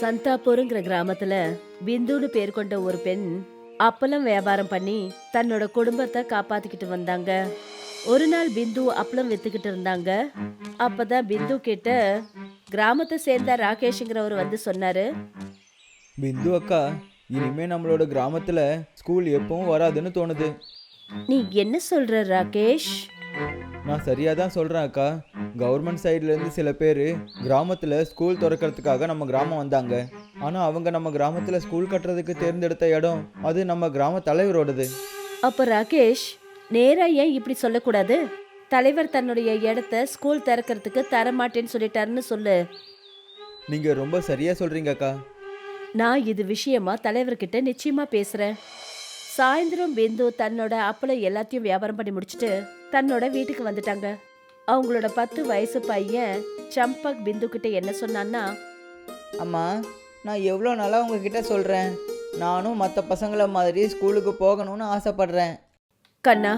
சந்தாப்பூருங்கிற கிராமத்துல பிந்துன்னு பேர் கொண்ட ஒரு பெண் அப்பளம் வியாபாரம் பண்ணி தன்னோட குடும்பத்தை காப்பாத்திக்கிட்டு வந்தாங்க. ஒரு நாள் பிந்து அப்பளம் வித்துக்கிட்டு இருந்தாங்க. அப்பதான் பிந்து கிட்ட கிராமத்தை சேர்ந்த ராகேஷ்ங்கிறவர் வந்து சொன்னாரு. பிந்து அக்கா இனிமே நம்மளோட கிராமத்துல ஸ்கூல் எப்பவும் வராதுன்னு தோணுது. நீ என்ன சொல்ற ராகேஷ்? நான் சரியா தான் சொல்றேன் அக்கா. கவர்மெண்ட் சைடுல இருந்து சில பேர் கிராமத்துல ஸ்கூல் திறக்கிறதுக்காக நம்ம கிராமம் வந்தாங்க. ஆனா அவங்க நம்ம கிராமத்துல ஸ்கூல் கட்டுறதுக்கு தேர்ந்தெடுத்த இடம் அது நம்ம கிராம தலைவரோடது. அப்ப ராகேஷ் நேரா ஏன் இப்படி சொல்லக்கூடாது? தலைவர் தன்னுடைய இடத்த ஸ்கூல் திறக்கிறதுக்கு தர மாட்டேன்னு சொல்லிட்டாருன்னு சொல்லு. நீங்க ரொம்ப சரியா சொல்றீங்க அக்கா. நான் இது விஷயமா தலைவர்கிட்ட நிச்சயமா பேசுறேன். சாயந்தரம் பிந்து தன்னோட அப்பளம் எல்லாத்தையும் வியாபாரம் பண்ணி முடிச்சுட்டு தன்னோட வீட்டுக்கு வந்துட்டாங்க. அவங்களோட பத்து வயசு பையன் சம்பக் பிந்து கிட்ட என்ன சொன்னான்னா அம்மா நான் எவ்வளோ நாளாக உங்ககிட்ட சொல்கிறேன் நானும் மற்ற பசங்கள மாதிரி ஸ்கூலுக்கு போகணும்னு ஆசைப்படுறேன். கண்ணா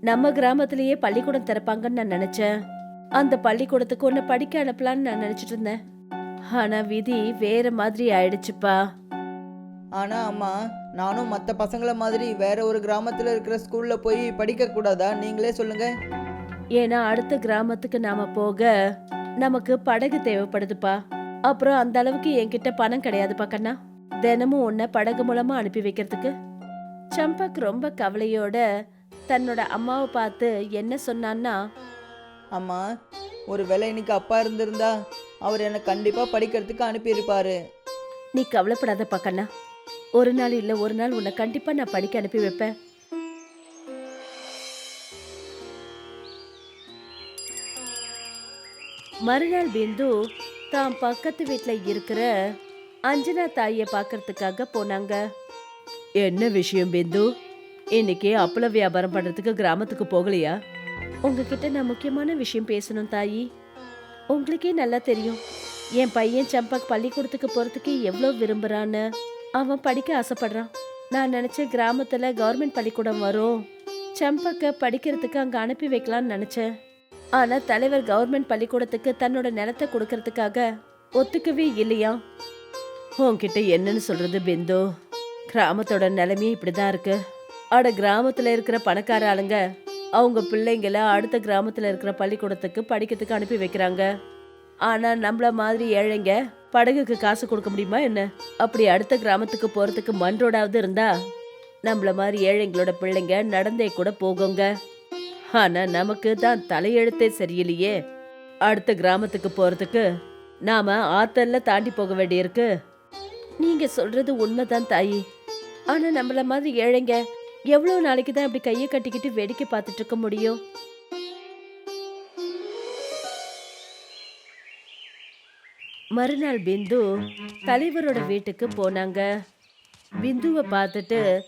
நம்ம கிராமத்திலேயே பள்ளிக்கூடம் திறப்பாங்கன்னு நான் நினைச்சேன். அந்த பள்ளிக்கூடத்துக்கு உன்னை படிக்க அனுப்பலான்னு நான் நினைச்சிட்டு இருந்தேன். ஆனா விதி வேற மாதிரி ஆயிடுச்சுப்பா. ஆனால் அம்மா நானும் மற்ற பசங்கள மாதிரி வேற ஒரு கிராமத்தில் இருக்கிற ஸ்கூலில் போய் படிக்கக்கூடாதா நீங்களே சொல்லுங்கள் ஏன்னா அடுத்த கிராமத்துக்கு நாம போக நமக்கு படகு தேவைப்படுதுப்பா. அப்புறம் அந்த அளவுக்கு என்கிட்ட பணம் கிடையாதுப்பா கண்ணா. தினமும் உன்னை படகு மூலமா அனுப்பி வைக்கிறதுக்கு. சம்பக் ரொம்ப கவலையோட தன்னோட அம்மாவை பார்த்து என்ன சொன்னான்னா அம்மா ஒரு வேளை இன்னைக்கு அப்பா இருந்திருந்தா அவர் என்னை கண்டிப்பாக படிக்கிறதுக்கு அனுப்பியிருப்பாரு. நீ கவலைப்படாதப்பா கண்ணா. ஒரு நாள் இல்ல ஒரு நாள் உன்னை கண்டிப்பா நான் படிக்க அனுப்பி வைப்பேன். மறுநாள் பிந்து தான் பக்கத்து வீட்ல இருக்கிற அஞ்சனா தாயை பார்க்கறதுக்காக போனாங்க. என்ன விஷயம் பிந்து? இன்னைக்கு அப்பள வியாபாரம் பண்றதுக்கு கிராமத்துக்கு போகலையா? உங்ககிட்ட நான் முக்கியமான விஷயம் பேசணும் தாயி. உங்களுக்கே நல்லா தெரியும். என் பையன் சம்பக் பள்ளிக்கூடத்துக்கு போறதுக்கு எவ்வளோ விரும்புறான்னு. அவன் படிக்க ஆசைப்படுறான். நான் நினைச்சேன் கிராமத்துல கவர்மெண்ட் பள்ளிக்கூடம் வரும். சம்பக்க படிக்கிறதுக்கு அங்க அனுப்பி வைக்கலாம்னு நினைச்சேன். ஆனா தலைவர் கவர்மெண்ட் பள்ளிக்கூடத்துக்கு தன்னோட நிலத்தை கொடுக்கறதுக்காக ஒத்துக்கவே இல்லையா? உன்கிட்ட என்னன்னு சொல்றது பிந்து. கிராமத்தோட நிலைமையே இப்படிதான் இருக்கு. அட கிராமத்துல இருக்கிற பணக்கார ஆளுங்க அவங்க பிள்ளைங்கள அடுத்த கிராமத்துல இருக்கிற பள்ளிக்கூடத்துக்கு படிக்கிறதுக்கு அனுப்பி வைக்கிறாங்க. ஆனா நம்மள மாதிரி ஏழைங்க படகுக்கு காசு கொடுக்க முடியுமா என்ன? அப்படி அடுத்த கிராமத்துக்கு போறதுக்கு மண் ரோடாவது இருந்தா நம்மள மாதிரி ஏழைங்களோட பிள்ளைங்க நடந்தே கூட போகுங்க. ஆனா நமக்கு தான் தலையெழுத்தே சரியில்லையே. அடுத்த கிராமத்துக்கு போறதுக்கு நாம ஆத்தல்ல தாண்டி போக வேண்டியிருக்கு. நீங்க சொல்றது உண்மைதான் தாயி. ஆனா நம்மள மாதிரி ஏழைங்க எவ்வளவு நாளைக்கு தான் இப்படி கையை கட்டிக்கிட்டு வேடிக்கை பார்த்துட்டு இருக்க முடியும்? மறுநாள் பிந்து தலைவரோட வீட்டுக்கு போனாங்க. பிந்துவை பார்த்துட்டு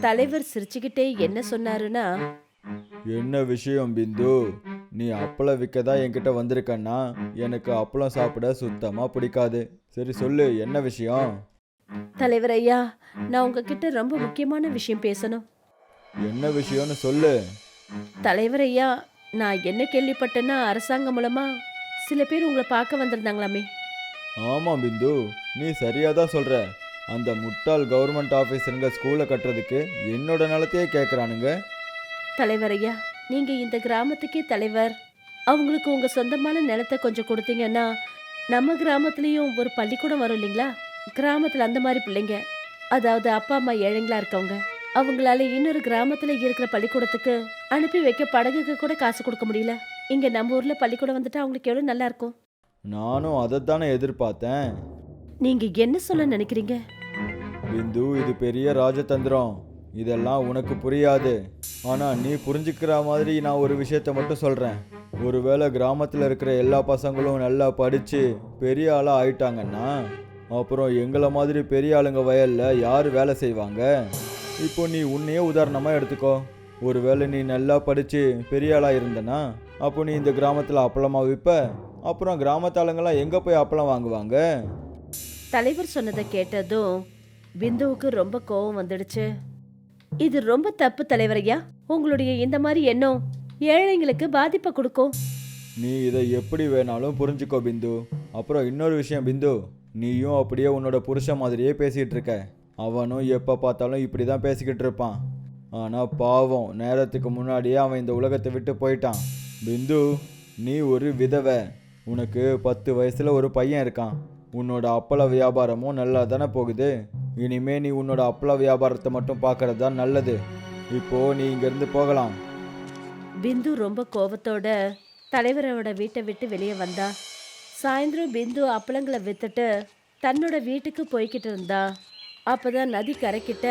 தலைவர் சிரிச்சுக்கிட்டே என்ன சொன்னாருன்னா என்ன விஷயம் பிந்து? நீ அப்பளம் விற்க தான் என்கிட்ட வந்திருக்கன்னா எனக்கு அப்பளம் சாப்பிட சுத்தமா பிடிக்காது. சரி சொல்லு என்ன விஷயம்? தலைவர் ஐயா நான் உங்ககிட்ட ரொம்ப முக்கியமான விஷயம் பேசணும். என்ன விஷயம்னு சொல்லு. தலைவர் ஐயா நான் என்ன கேள்விப்பட்டேன்னா அரசாங்கம் மூலமா சில பேர் உங்களை பார்க்க வந்திருந்தாங்களாமே. ஆமாம் பிந்து. நீ சரியாக தான் சொல்கிற அந்த முட்டாள் கவர்மெண்ட் ஆஃபீஸருங்க ஸ்கூலை கட்டுறதுக்கு என்னோட நிலத்தையே கேட்குறானுங்க தலைவர் ஐயா நீங்க இந்த கிராமத்துக்கே தலைவர். அவங்களுக்கு உங்க சொந்தமான நிலத்தை கொஞ்சம் கொடுத்தீங்கன்னா நம்ம கிராமத்துலேயும் ஒரு பள்ளிக்கூடம் வரும் இல்லைங்களா? கிராமத்தில் அந்த மாதிரி பிள்ளைங்க அதாவது அப்பா அம்மா ஏழைங்களா இருக்கவங்க அவங்களால இன்னொரு கிராமத்தில் இருக்கிற பள்ளிக்கூடத்துக்கு அனுப்பி வைக்க படகுக்கு கூட காசு கொடுக்க முடியல. இங்கே நம்ம ஊரில் பள்ளிக்கூடம் வந்துட்டு அவங்களுக்கு எவ்வளோ நல்லா இருக்கும்? நானும் அதைத்தானே எதிர்பார்த்தேன். நீங்க என்ன சொல்ல நினைக்கிறீங்க? பிந்து இது பெரிய ராஜதந்திரம். இதெல்லாம் உனக்கு புரியாது. ஆனால் நீ புரிஞ்சுக்கிற மாதிரி நான் ஒரு விஷயத்த மட்டும் சொல்கிறேன் ஒருவேளை கிராமத்தில் இருக்கிற எல்லா பசங்களும் நல்லா படித்து பெரிய ஆளாக ஆயிட்டாங்கன்னா அப்புறம் எங்களை மாதிரி பெரிய ஆளுங்க வயலில் யார் வேலை செய்வாங்க? இப்போ நீ உன்னையே உதாரணமாக எடுத்துக்கோ. ஒருவேளை நீ நல்லா படித்து பெரிய ஆளாக இருந்தனா அப்போ நீ இந்த கிராமத்தில் அப்பளமா விற்ப அப்புறம் கிராமத்தாளுங்கெல்லாம் எங்கே போய் அப்பளம் வாங்குவாங்க? தலைவர் சொன்னதை கேட்டதும் பிந்துவுக்கு ரொம்ப கோவம் வந்துடுச்சு. இது ரொம்ப தப்பு தலைவரையா உங்களுடைய இந்த மாதிரி எண்ணம் ஏழைங்களுக்கு பாதிப்பை கொடுக்கும். நீ இதை எப்படி வேணாலும் புரிஞ்சுக்கோ பிந்து. அப்புறம் இன்னொரு விஷயம் பிந்து. நீயும் அப்படியே உன்னோட புருஷன் மாதிரியே பேசிகிட்டு இருக்க. அவனும் எப்போ பார்த்தாலும் இப்படி தான் பேசிக்கிட்டு இருப்பான். ஆனால் பாவம் நேரத்துக்கு முன்னாடியே அவன் இந்த உலகத்தை விட்டு போயிட்டான். பிந்து நீ ஒரு விதவை. உனக்கு பத்து வயசில் ஒரு பையன் இருக்கான். உன்னோட அப்பள வியாபாரமும் நல்லா தானே போகுது. இனிமே நீ உன்னோட அப்பள வியாபாரத்தை மட்டும் பார்க்கறது தான் நல்லது. இப்போ நீ இங்கேருந்து போகலாம். பிந்து ரொம்ப கோவத்தோட தலைவரோட வீட்டை விட்டு வெளியே வந்தா. சாயந்தரம் பிந்து அப்பளங்களை வித்துட்டு தன்னோட வீட்டுக்கு போய்கிட்டு இருந்தா. அப்பதான் நதி கரைக்கிட்ட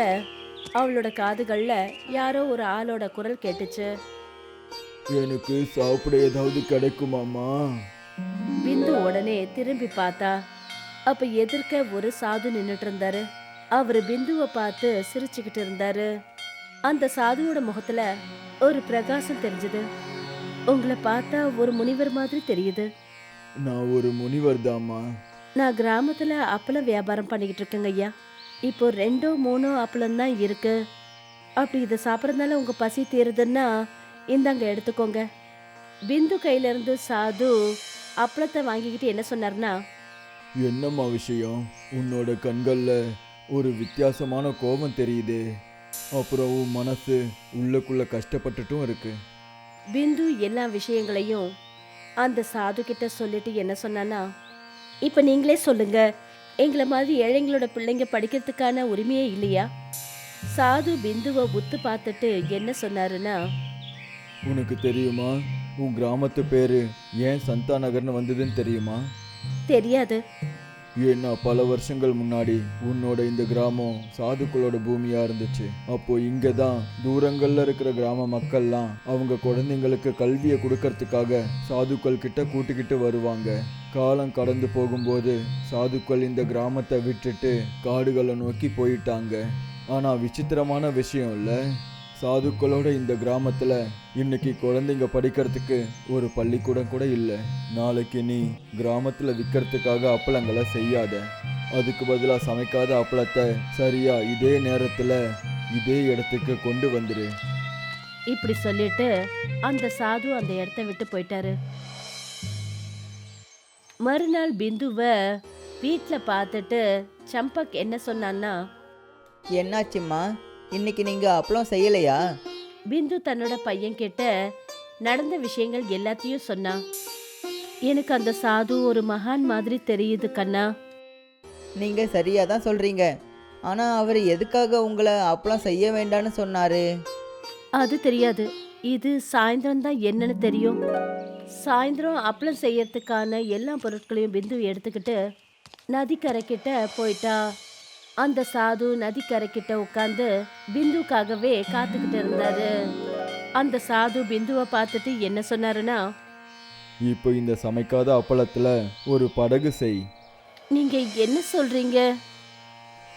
அவளோட காதுகள்ல யாரோ ஒரு ஆளோட குரல் கேட்டுச்சு. எனக்கு சாப்பிட ஏதாவது கிடைக்குமாம்மா? பிந்து உடனே திரும்பி பார்த்தா அப்ப எதிர்க்க ஒரு சாது நின்னுட்டு இருந்தாரு அவரு பிந்துவை பார்த்து சிரிச்சுக்கிட்டு இருந்தாரு. அந்த சாதுவோட முகத்துல ஒரு பிரகாசம் தெரிஞ்சது. உங்களை பார்த்தா ஒரு முனிவர் மாதிரி தெரியுது. நான் ஒரு முனிவர் தாம்மா. நான் கிராமத்துல அப்பளம் வியாபாரம் பண்ணிக்கிட்டு இருக்கேங்க ஐயா. இப்போ ரெண்டோ மூணோ அப்பளம் தான் இருக்கு. அப்படி இதை சாப்பிட்றதுனால உங்க பசி தீருதுன்னா இந்தாங்க எடுத்துக்கோங்க. பிந்து கையில இருந்து சாது அப்பளத்தை வாங்கிக்கிட்டு என்ன சொன்னார்னா என்னம்மா விஷயம்? உன்னோட கண்களில் ஒரு வித்தியாசமான கோபம் தெரியுது. அப்புறம் உன் மனசு உள்ளுக்குள்ள கஷ்டப்பட்டுட்டும் இருக்கு. பிந்து எல்லா விஷயங்களையும் அந்த சாது கிட்ட சொல்லிட்டு என்ன சொன்னானா இப்போ நீங்களே சொல்லுங்க. எங்களை மாதிரி ஏழைங்களோட பிள்ளைங்க படிக்கிறதுக்கான உரிமையே இல்லையா? சாது பிந்துவை உத்து பார்த்துட்டு என்ன சொன்னாருன்னா உனக்கு தெரியுமா? உன் கிராமத்து பேரு ஏன் சந்தா நகர்னு வந்ததுன்னு தெரியுமா? தெரியாது. ஏன்னா பல வருஷங்கள் முன்னாடி உன்னோட இந்த கிராமம் சாதுக்களோட பூமியா இருந்துச்சு. அப்போ இங்க தான் தூரங்கள்ல இருக்கிற கிராம மக்கள்லாம் அவங்க குழந்தைங்களுக்கு கல்வியை கொடுக்கறதுக்காக சாதுக்கள் கிட்ட கூட்டிக்கிட்டு வருவாங்க. காலம் கடந்து போகும்போது சாதுக்கள் இந்த கிராமத்தை விட்டுட்டு காடுகளை நோக்கி போயிட்டாங்க. ஆனா விசித்திரமான விஷயம் இல்ல. சாதுக்களோட இந்த கிராமத்துல இன்னைக்கு குழந்தைங்க படிக்கிறதுக்கு ஒரு பள்ளிக்கூடம் கூட இல்லை. நாளைக்கு நீ கிராமத்துல விற்கிறதுக்காக அப்பளங்களை செய்யாத. அதுக்கு பதிலாக சமைக்காத அப்பளத்தை சரியா இதே நேரத்துல இதே இடத்துக்கு கொண்டு வந்துரு. இப்படி சொல்லிட்டு அந்த சாது அந்த இடத்த விட்டு போயிட்டாரு. மறுநாள் பிந்துவை வீட்டில் பார்த்துட்டு சம்பக் என்ன சொன்னான்னா? என்னாச்சும்மா? இன்னைக்கு நீங்கள் அப்பளம் செய்யலையா? பிந்து தன்னோட பையன் கிட்ட நடந்த விஷயங்கள் எல்லாத்தையும் சொன்னா. எனக்கு அந்த சாது ஒரு மகான் மாதிரி தெரியுது கண்ணா. நீங்கள் சரியாக தான் சொல்கிறீங்க ஆனால் அவர் எதுக்காக உங்களை அப்பளம் செய்ய வேண்டாம்னு சொன்னார்? அது தெரியாது. இது சாயந்தரம் தான் என்னன்னு தெரியும். சாயந்தரம் அப்பளம் செய்யறதுக்கான எல்லா பொருட்களையும் பிந்து எடுத்துக்கிட்டு நதிக்கரைக்கிட்ட போயிட்டா. அந்த சாது நதிக்கரைக்கிட்ட உட்காந்து பிந்துக்காகவே காத்துக்கிட்டு இருந்தாரு. அந்த சாது பிந்துவை பார்த்துட்டு என்ன சொன்னாருன்னா இப்போ இந்த சமைக்காத அப்பளத்துல ஒரு படகு செய். நீங்க என்ன சொல்றீங்க?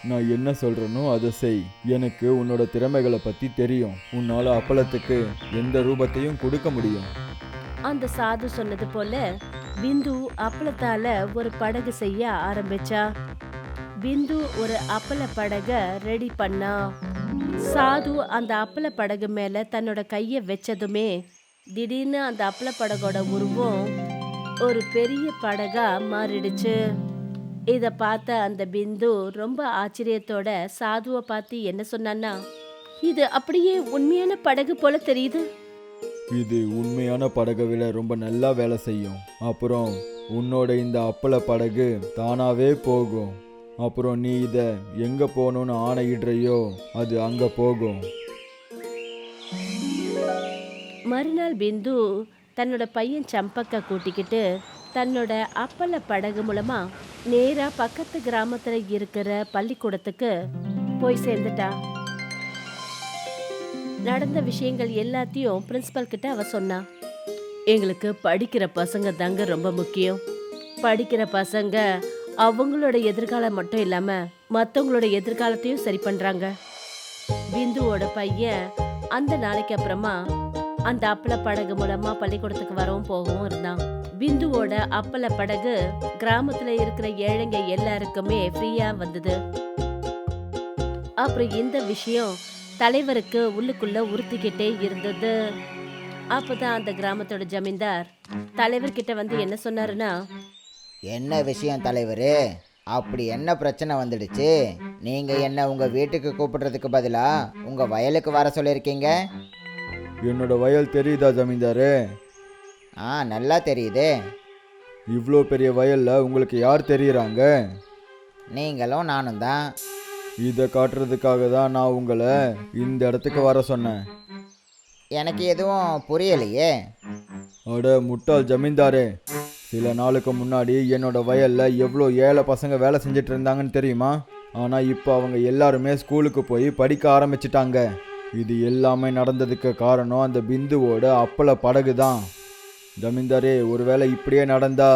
நான் என்ன சொல்றேனோ அதை செய். எனக்கு உன்னோட திறமைகளை பத்தி தெரியும். உன்னால அப்பளத்துக்கு எந்த ரூபத்தையும் கொடுக்க முடியும். அந்த சாது சொன்னது போல பிந்து அப்பளத்தால ஒரு படகு செய்ய ஆரம்பிச்சா. பிந்து ஒரு அப்பல படக ரெடி பண்ணா. சாது அந்த அப்பல படகு மேல தன்னோட கைய வச்சதுமே திடீர்னு அந்த அப்பள படகோட உருவம் ஒரு பெரிய படகா மாறிடுச்சு. இத பார்த்த அந்த பிந்து ரொம்ப ஆச்சரியத்தோட சாதுவை பார்த்து என்ன சொன்னான்னா இது அப்படியே உண்மையான படகு போல தெரியுது. இது உண்மையான படகை விட ரொம்ப நல்லா வேலை செய்யும். அப்புறம் உன்னோட இந்த அப்பள படகு தானாவே போகும். அப்புறம் நீ இதை எங்கே போகணும்னு ஆணையிடுறையோ அது அங்கே போகும். மறுநாள் பிந்து தன்னோட பையன் சம்பக்க கூட்டிக்கிட்டு தன்னோட அப்பல படகு மூலமா நேரா பக்கத்து கிராமத்துல இருக்கிற பள்ளிக்கூடத்துக்கு போய் சேர்ந்துட்டா. நடந்த விஷயங்கள் எல்லாத்தையும் பிரின்சிபல் கிட்ட அவ சொன்னா. எங்களுக்கு படிக்கிற பசங்க தாங்க ரொம்ப முக்கியம். படிக்கிற பசங்க அவங்களோட எதிர்காலம் மட்டும் இல்லாம மத்தவங்களோட எதிர்காலத்தையும் சரி பண்றாங்க. பிந்துவோட பையன் அந்த நாளைக்கு அப்புறமா அந்த அப்பள படகு மூலமா பள்ளிக்கூடத்துக்கு வரவும் போகவும் இருந்தான். பிந்துவோட அப்பள படகு கிராமத்துல இருக்கிற ஏழைங்க எல்லாருக்குமே ஃப்ரீயா வந்தது. அப்புறம் இந்த விஷயம் தலைவருக்கு உள்ளுக்குள்ள உறுத்திக்கிட்டே இருந்தது. அப்பதான் அந்த கிராமத்தோட ஜமீன்தார் தலைவர்கிட்ட வந்து என்ன சொன்னாருன்னா என்ன விஷயம் தலைவரே? அப்படி என்ன பிரச்சனை வந்துடுச்சு? நீங்க என்ன உங்க வீட்டுக்கு கூப்பிடுறதுக்கு பதிலா உங்க வயலுக்கு வர சொல்லியிருக்கீங்க? என்னோட வயல் தெரியுதா ஜமீன்தாரே? ஆ நல்லா தெரியுதே. இவ்வளோ பெரிய வயல்ல உங்களுக்கு யார் தெரியுறாங்க? நீங்களும் நானும் தான். இதை காட்டுறதுக்காக தான் நான் உங்களை இந்த இடத்துக்கு வர சொன்னேன். எனக்கு எதுவும் புரியலையே. அட முட்டாள் ஜமீன்தாரே. சில நாளுக்கு முன்னாடி என்னோட வயலில் எவ்வளோ ஏழை பசங்க வேலை செஞ்சுட்டு இருந்தாங்கன்னு தெரியுமா? ஆனால் இப்போ அவங்க எல்லாருமே ஸ்கூலுக்கு போய் படிக்க ஆரம்பிச்சிட்டாங்க. இது எல்லாமே நடந்ததுக்கு காரணம் அந்த பிந்துவோட அப்பள படகு தான் ஜமீன்தாரே ஒருவேளை இப்படியே நடந்தா?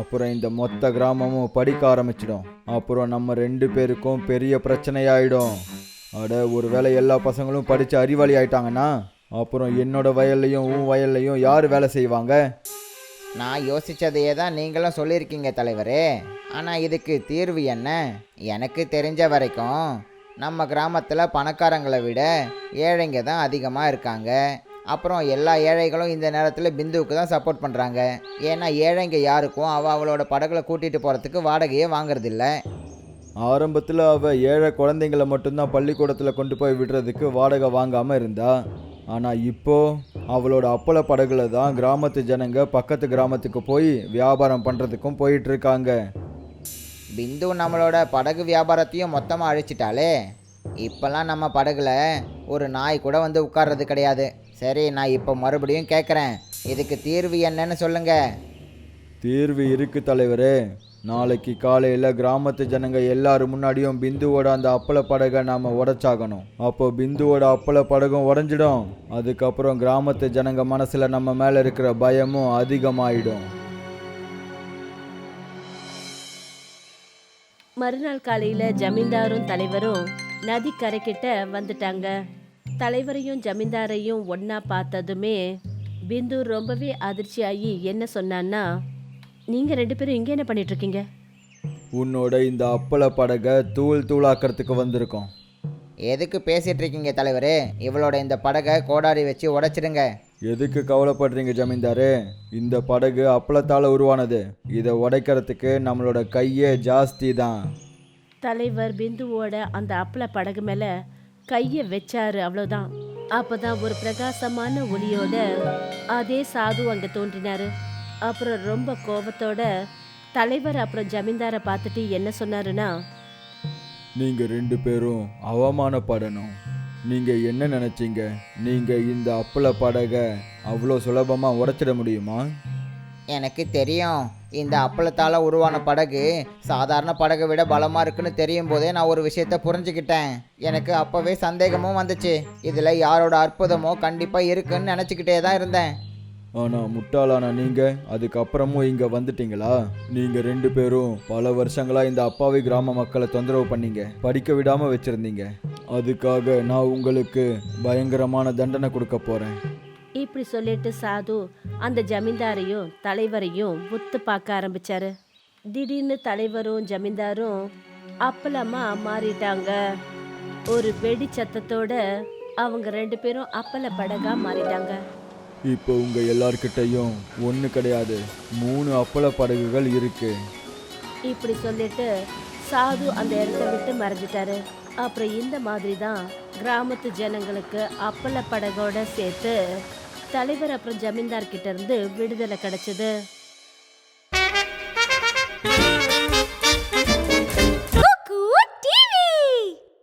அப்புறம் இந்த மொத்த கிராமமும் படிக்க ஆரம்பிச்சிடும். அப்புறம் நம்ம ரெண்டு பேருக்கும் பெரிய பிரச்சனையாயிடும். அட ஒருவேளை எல்லா பசங்களும் படித்து அறிவாளி ஆயிட்டாங்கன்னா? அப்புறம் என்னோட வயல்லையும் உன் வயல்லையும் யார் வேலை செய்வாங்க? நான் யோசித்ததையே தான் நீங்களும் சொல்லியிருக்கீங்க தலைவரே. ஆனால் இதுக்கு தீர்வு என்ன? எனக்கு தெரிஞ்ச வரைக்கும் நம்ம கிராமத்தில் பணக்காரங்களை விட ஏழைங்க தான் அதிகமாக இருக்காங்க. அப்புறம் எல்லா ஏழைகளும் இந்த நேரத்தில் பிந்துவுக்கு தான் சப்போர்ட் பண்ணுறாங்க ஏன்னா ஏழைங்க யாருக்கும் அவள் அவளோட படகுல கூட்டிகிட்டு போகிறதுக்கு வாடகையே வாங்குறதில்ல. ஆரம்பத்தில் அவள் ஏழை குழந்தைங்கள மட்டும்தான் பள்ளிக்கூடத்தில் கொண்டு போய் விடுறதுக்கு வாடகை வாங்காமல் இருந்தா ஆனால் இப்போ அவளோட அப்பள படகுல தான் கிராமத்து ஜனங்க பக்கத்து கிராமத்துக்கு போய் வியாபாரம் பண்ணுறதுக்கும் போயிட்டு இருக்காங்க பிந்து நம்மளோட படகு வியாபாரத்தையும் மொத்தமாக அழிச்சிட்டாலே இப்போல்லாம் நம்ம படகுல ஒரு நாய் கூட வந்து உட்கார்றது கிடையாது. சரி நான் இப்போ மறுபடியும் கேட்குறேன் இதுக்கு தீர்வு என்னன்னு சொல்லுங்க. தீர்வு இருக்கு தலைவரே. நாளைக்கு காலையில் கிராமத்து ஜனங்க எல்லாரும் முன்னாடியும் பிந்துவோட அந்த அப்பள படகை நாம் உடச்சாகணும். அப்போ பிந்துவோட அப்பள படகும் உடஞ்சிடும். அதுக்கப்புறம் கிராமத்து ஜனங்க மனசில் நம்ம மேலே இருக்கிற பயமும் அதிகமாயிடும். மறுநாள் காலையில் ஜமீன்தாரும் தலைவரும் நதி கரைக்கிட்ட வந்துட்டாங்க. தலைவரையும் ஜமீன்தாரையும் ஒன்றா பார்த்ததுமே பிந்து ரொம்பவே அதிர்ச்சியாகி என்ன சொன்னான்னா நீங்க ரெண்டு பேரும் இங்க என்ன பண்ணிட்டு இருக்கீங்க உன்னோட இந்த அப்பள படகை தூள் தூளாக்கிறதுக்கு வந்திருக்கோம். எதுக்கு பேசிட்டு இருக்கீங்க தலைவரே? இவளோட இந்த படகை கோடாரி வச்சு உடைச்சிடுங்க. எதுக்கு கவலைப்படுறீங்க ஜமீன்தாரு? இந்த படகு அப்பளத்தால் உருவானது. இதை உடைக்கிறதுக்கு நம்மளோட கையே ஜாஸ்தி தான். தலைவர் பிந்துவோட அந்த அப்பள படகு மேல கைய வச்சாரு அவ்வளவுதான். அப்பதான் ஒரு பிரகாசமான ஒளியோட அதே சாது அங்க தோன்றினாரு. அப்புறம் ரொம்ப கோபத்தோட தலைவர் அப்புறம் ஜமீன்தாரை பார்த்துட்டு என்ன சொன்னாருன்னா நீங்கள் ரெண்டு பேரும் அவமானப்படணும். நீங்கள் என்ன நினச்சிங்க? நீங்கள் இந்த அப்பள படகை அவ்வளோ சுலபமாக உடைச்சிட முடியுமா? எனக்கு தெரியும். இந்த அப்பளத்தால் உருவான படகு சாதாரண படகை விட பலமாக இருக்குன்னு தெரியும் போதே நான் ஒரு விஷயத்த புரிஞ்சுக்கிட்டேன். எனக்கு அப்போவே சந்தேகமும் வந்துச்சு. இதில் யாரோட அற்புதமோ கண்டிப்பாக இருக்குன்னு நினச்சிக்கிட்டே தான் இருந்தேன். ஆனால் முட்டாளான நீங்கள் அதுக்கப்புறமும் இங்கே வந்துட்டீங்களா? நீங்கள் ரெண்டு பேரும் பல வருஷங்களாக இந்த அப்பாவி கிராம மக்களை தொந்தரவு பண்ணீங்க படிக்க விடாமல் வச்சுருந்தீங்க. அதுக்காக நான் உங்களுக்கு பயங்கரமான தண்டனை கொடுக்க போகிறேன் இப்படி சொல்லிட்டு சாது அந்த ஜமீன்தாரையும் தலைவரையும் ஒத்து பார்க்க ஆரம்பிச்சாரு. திடீர்னு தலைவரும் ஜமீன்தாரும் அப்பளமா மாறிட்டாங்க. ஒரு வெடி சத்தத்தோட அவங்க ரெண்டு பேரும் அப்பள படகா மாறிட்டாங்க. இப்போ உங்கள் எல்லார்கிட்டையும் ஒன்று கிடையாது மூணு அப்பள படகுகள் இருக்குது இப்படி சொல்லிட்டு சாது அந்த இடத்த விட்டு மறைஞ்சிட்டாரு. அப்புறம் இந்த மாதிரி தான் கிராமத்து ஜனங்களுக்கு அப்பள படகோட சேர்த்து தலைவர் அப்புறம் ஜமீன்தார் கிட்ட இருந்து விடுதலை கிடைச்சது.